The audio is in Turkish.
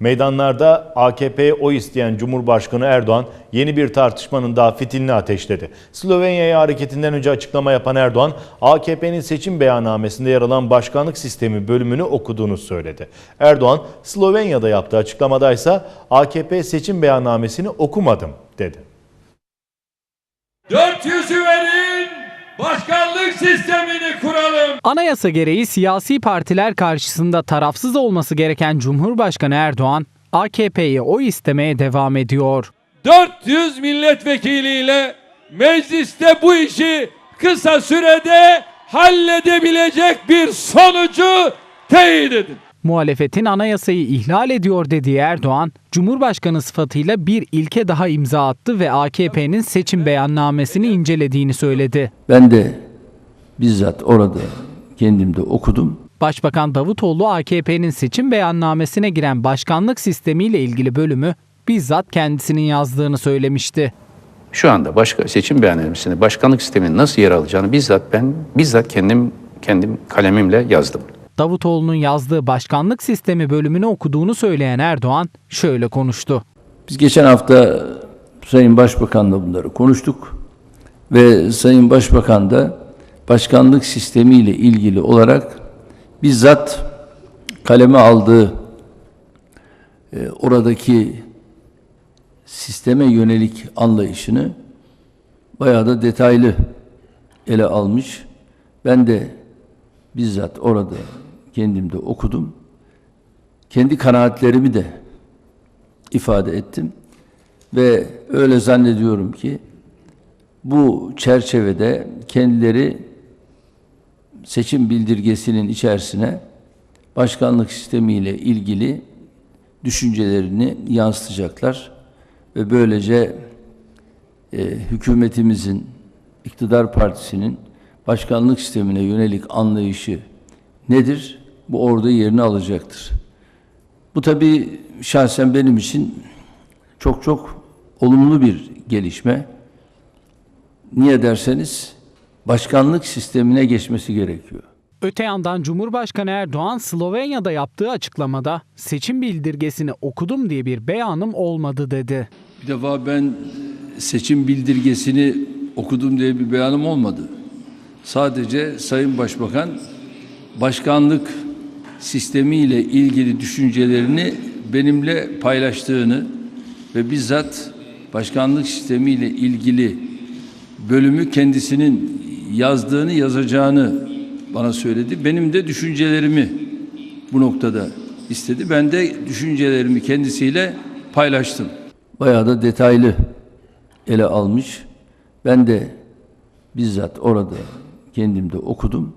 Meydanlarda AKP'ye oy isteyen Cumhurbaşkanı Erdoğan yeni bir tartışmanın daha fitilini ateşledi. Slovenya'ya hareketinden önce açıklama yapan Erdoğan, AKP'nin seçim beyannamesinde yer alan başkanlık sistemi bölümünü okuduğunu söyledi. Erdoğan, Slovenya'da yaptığı açıklamada ise AKP seçim beyannamesini okumadım dedi. 400'ü verin, başkanlık sistemini kuralım. Anayasa gereği siyasi partiler karşısında tarafsız olması gereken Cumhurbaşkanı Erdoğan, AKP'ye oy istemeye devam ediyor. 400 milletvekiliyle mecliste bu işi kısa sürede halledebilecek bir sonucu teyit edin. Muhalefetin anayasayı ihlal ediyor dediği Erdoğan, Cumhurbaşkanı sıfatıyla bir ilke daha imza attı ve AKP'nin seçim beyannamesini incelediğini söyledi. Ben de bizzat orada kendimde okudum. Başbakan Davutoğlu AKP'nin seçim beyannamesine giren başkanlık sistemiyle ilgili bölümü bizzat kendisinin yazdığını söylemişti. Şu anda başka seçim beyannamesinde başkanlık sisteminin nasıl yer alacağını bizzat ben bizzat kendim kendim kalemimle yazdım. Davutoğlu'nun yazdığı başkanlık sistemi bölümünü okuduğunu söyleyen Erdoğan şöyle konuştu. Biz geçen hafta Sayın Başbakan'la bunları konuştuk ve Sayın Başbakan da başkanlık sistemiyle ilgili olarak bizzat kaleme aldığı e, oradaki sisteme yönelik anlayışını bayağı da detaylı ele almış. Ben de bizzat orada kendimde okudum. Kendi kanaatlerimi de ifade ettim ve öyle zannediyorum ki bu çerçevede kendileri seçim bildirgesinin içerisine başkanlık sistemiyle ilgili düşüncelerini yansıtacaklar ve böylece e, hükümetimizin, iktidar partisinin başkanlık sistemine yönelik anlayışı nedir? Bu orada yerini alacaktır. Bu tabii şahsen benim için çok çok olumlu bir gelişme. Niye derseniz başkanlık sistemine geçmesi gerekiyor. Öte yandan Cumhurbaşkanı Erdoğan Slovenya'da yaptığı açıklamada seçim bildirgesini okudum diye bir beyanım olmadı dedi. Bir defa ben seçim bildirgesini okudum diye bir beyanım olmadı. Sadece Sayın Başbakan başkanlık sistemiyle ilgili düşüncelerini benimle paylaştığını ve bizzat başkanlık sistemiyle ilgili bölümü kendisinin yazdığını yazacağını bana söyledi. Benim de düşüncelerimi bu noktada istedi. Ben de düşüncelerimi kendisiyle paylaştım. Bayağı da detaylı ele almış. Ben de bizzat orada kendimde okudum